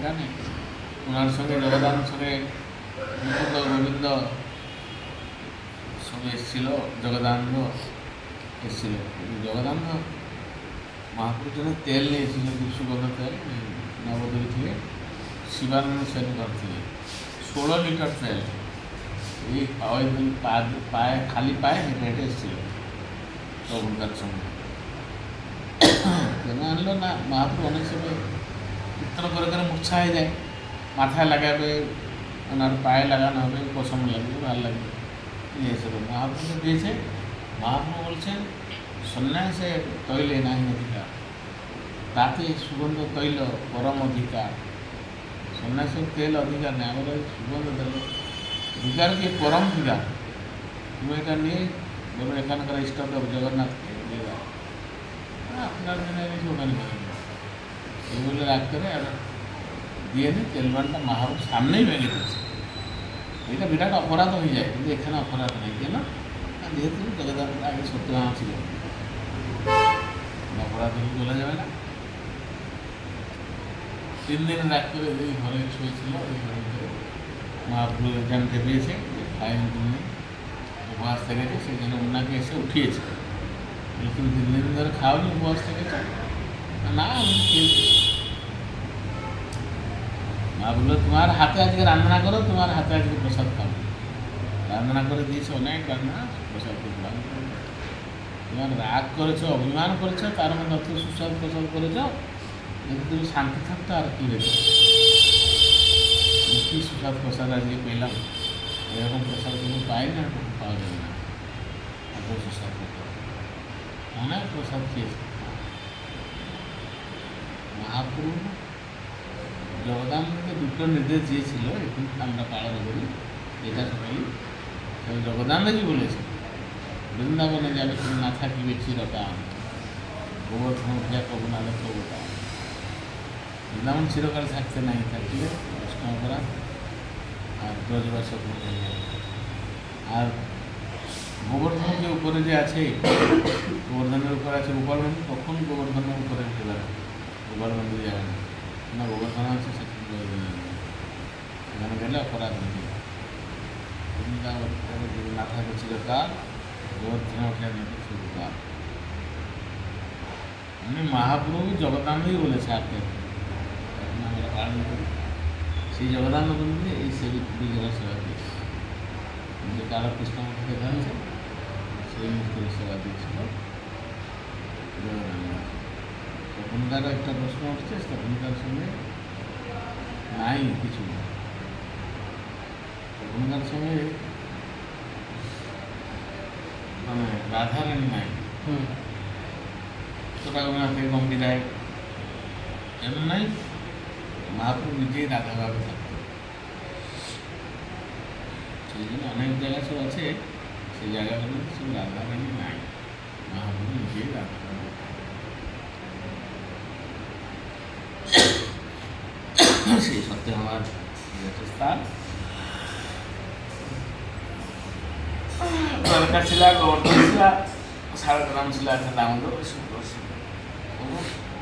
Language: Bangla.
সেখানে ওনার সঙ্গে জগদানের সঙ্গে মুকুন্দ গোবিন্দ সঙ্গে এসেছিল জগদানন্দ এসেছিল। জগদানন্দ মহাপুরুর জন্য তেল নিয়েছিল সুগন্ধ তেল নবদ্বীপ থেকে, শিবানন্দ সেন ঘর থেকে। ষোলো লিটার তেল। এই ওই পা, পায়ে, খালি পায়ে হেঁটে হেঁটে এসেছিল তখনকার সময় কেন আনলো না? মহাপুর অনেক সময় কীর্তন করে করে মূর্ছা হয়ে যায় মাথায় লাগাবে, ওনার পায়ে লাগানো হবে পশম লাগবে, ভালো লাগবে। এই এসব। মহাপ্রভু দিয়েছে মহাপ্রভু বলছেন সন্ন্যাসে তৈলে নাই অধিকার। তাতে সুগন্ধ তৈল, পরম অধিকার। সন্ন্যাসের তেল অধিকার নেই, আমাদের সুগন্ধ তেল অধিকার কি পরম অধিকার তুমি এটা নিয়ে বলুন এখানকার ইষ্টদেব জগন্নাথকে দিয়ে দাও। আপনার জন্য এনেছি ওখানে বলে রাগ করে আর দিয়ে দিই তেলবানটা মাহাবুর সামনেই ভেঙে দিচ্ছে এটা বিরাট অপরাধ হয়ে যায়, কিন্তু এখানে অপরাধ নেই। কেন? যেহেতু জগদান আগে সত্যি মামা ছিল অপরাধ হলে বলা যাবে না। তিন দিন রাত করে এই ঘরে শুয়েছিল, ওই ঘরে মহাপ্রভু এখানকে পেয়েছে যে ফাইন তুমি। উপবাস থেকেছে সেই জন্য ওনাকে এসে উঠিয়েছে। তুমি তিন দিন ধরে খাওনি, উপবাস থেকেছ না আমি মা বলল, তোমার হাতে আজকে রান্না করো, তোমার হাতে আজকে প্রসাদ খাব। রান্না করে দিয়েছে অনেক রান্না, প্রসাদ করলাম তোমার রাগ করেছ, অভিমান করেছ, তার মধ্যে অত সুস্বাদ প্রসাদ করেছ, যদি তুমি শান্তি থাকতো আর কি হয়েছে কি সুস্বাদ প্রসাদ আজকে পেলাম? এরকম প্রসাদ তুমি পাই না পাওয়া যাবে না। অনেক প্রসাদ খেয়েছে। মহাপ্রভু জগদানন্দকে দুটো নির্দেশ দিয়েছিল, এখন আমরা পালন করি। এটা সবাই জগদানন্দজি বলেছে? বৃন্দাবনে যাবে তুমি না থাকিবে চিরকাল গোবর্ধন উঠিয়া কবু না দেখো গোটা বৃন্দাবন চিরকাল থাকতে নাই থাকলে বৈষ্ণব করা আর ব্রজবাস। আর গোবর্ধনকে উপরে যে আছে, গোবর্ধনের উপরে আছে গোপালবন্ধু কখন গোবর্ধনের উপরে উঠে দাঁড়াবে গোপালবন্ধু যাবে না না গোবর্ধন আছে সেখানে গেলে অপরাধ গোবর্ধন উঠে নিতে চিরকাল আমি মহাপ্রভু জগদানন্দই বলেছে আপনি এখন আমরা পালন করি সেই জগদানন্দ বন্ধু এই সেবী বিগ্রহ সেবা দিয়েছে যে কারও কৃষ্ণমূর্তি দেখা হয়েছে সেই মূর্তির সেবা দিয়েছিল জগদানন্দ একটা প্রশ্ন উঠছে তখনকার সঙ্গে নাই কিছু। তখনকার সঙ্গে মানে রাধারানী নাই। হুম। ছোটা থেকে গম্ভীরায় কেন নাই? মহাপ্রভু নিজেই রাধাভাবে থাকতো সেই জন্য অনেক জায়গা সব আছে সেই জায়গাগুলো সব রাধারানী নাই। মহাপ্রভু নিজেই রাধাভাবে সেই সত্ত্বে আমার স্থান। দরকার ছিল গোবর্ধন ছিল সারা গ্রাম ছিল একটা সুন্দর সুন্দর